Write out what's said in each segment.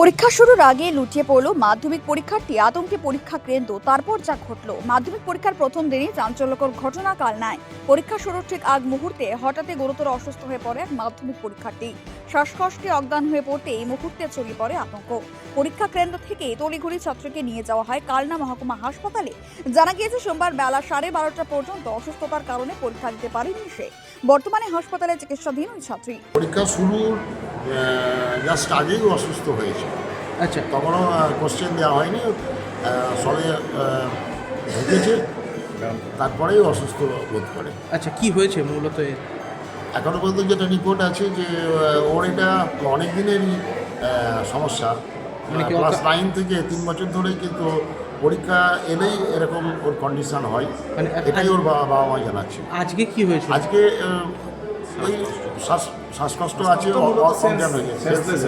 পরীক্ষা শুরুর আগে লুটিয়ে পড়ল মাধ্যমিক পরীক্ষার্থী আতঙ্কে পরীক্ষা কেন্দ্র। তারপর যা ঘটল, মাধ্যমিক পরীক্ষার প্রথম দিনই চাঞ্চল্যকর ঘটনা কাল নাই। পরীক্ষা শুরুর ঠিক আগ মুহূর্তে হঠাৎই গুরুতর অসুস্থ হয়ে পড়ে এক মাধ্যমিক পরীক্ষার্থী। শ্বাসকষ্টে অজ্ঞান হয়ে পড়তে এই মুহূর্তে ছড়িয়ে পড়ে আতঙ্ক। পরীক্ষা কেন্দ্র থেকে তড়িঘড়ি ছাত্রকে নিয়ে যাওয়া হয় কালনা মহকুমা হাসপাতালে। জানা গিয়েছে, সোমবার বেলা সাড়ে বারোটা পর্যন্ত অসুস্থতার কারণে পরীক্ষা দিতে পারেনি সে। বর্তমানে হাসপাতালে চিকিৎসাধীন ওই ছাত্রী। পরীক্ষা শুরুর জাস্ট আগেই অসুস্থ হয়েছে। আচ্ছা। তখনও কোশ্চেন দেওয়া হয়নি। সবে ঢুকেছে। তারপরেই অসুস্থ বোধ করে। আচ্ছা কি হয়েছে মূলত? এখনও পর্যন্ত যেটা রিপোর্ট আছে যে ওর এটা অনেক দিনেরই সমস্যা। মানে ক্লাস নাইন থেকে তিন বছর ধরে কিন্তু পরীক্ষা এলেই এরকম ওর কন্ডিশন হয়। মানে এটাই ওর বাবা বাবা মা জানাচ্ছে। আজকে কি হয়েছে আজকে ওই শ্বাস শ্বাসকষ্ট আছে অ- অ- অজ্ঞান হয়ে গেছে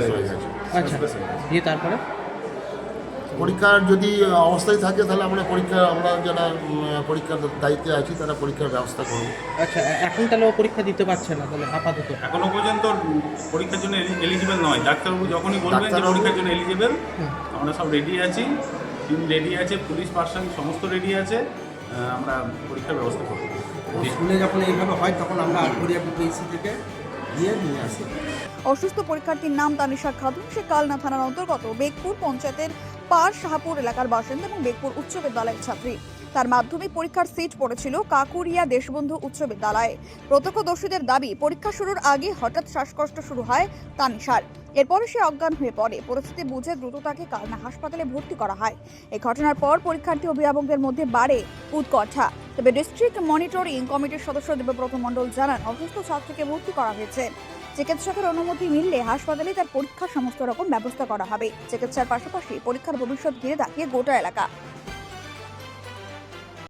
হয়ে গেছে আচ্ছা দিয়ে তারপরে? পরীক্ষার যদি অবস্থায় থাকে তাহলে আমরা পরীক্ষা আমরা যারা পরীক্ষার দায়িত্বে আছি তারা পরীক্ষার ব্যবস্থা করব। আচ্ছা এখন তাহলে ও পরীক্ষা দিতে পারছে না তাহলে আপাতত। এখনও পর্যন্ত পরীক্ষার জন্য এলিজিবল নয়। ডাক্তারবাবু যখনই বলবেন যে পরীক্ষার জন্য এলিজিবল আমরা সব রেডি আছি। টিম রেডি আছে পুলিশ পার্সন সমস্ত রেডি আছে। আমরা পরীক্ষার ব্যবস্থা করব। স্কুলে যখন এইভাবে হয়, তখন আমরা বিপিএসসি থেকে গিয়ে নিয়ে আসি। অসুস্থ পরীক্ষার্থীর নাম তানিশা খাতুন। সে কালনা থানার অন্তর্গত বেগপুর পঞ্চায়েতের পার শাহপুর এলাকার বাসিন্দা এবং বেগপুর উচ্চ বিদ্যালয়ের ছাত্রী। তার মাধ্যমিক পরীক্ষার সিট পড়েছিল কাকুরিয়া দেশবন্ধু উচ্চ বিদ্যালয়ে। প্রত্যক্ষদর্শীদের দাবি, পরীক্ষা শুরুর আগে হঠাৎ শ্বাসকষ্ট শুরু হয় তানিশার। এরপরে সে অজ্ঞান হয়ে পড়ে। পরিস্থিতি বুঝে দ্রুত তাকে কালনা হাসপাতালে ভর্তি করা হয়। এই ঘটনার পর পরীক্ষার্থী অভিভাবকদের মধ্যে বাড়ে উৎকণ্ঠা। তবে ডিস্ট্রিক্ট মনিটরিং কমিটির সদস্য দেবব্রত মণ্ডল জানান, অসুস্থ ছাত্রকে ভর্তি করা হয়েছে। চিকিৎসকের অনুমতি মিললে হাসপাতালে তার পরীক্ষার সমস্ত রকম ব্যবস্থা করা হবে। চিকিৎসার পাশাপাশি পরীক্ষার ভবিষ্যৎ ঘিরে দাঁড়িয়ে গোটা এলাকা।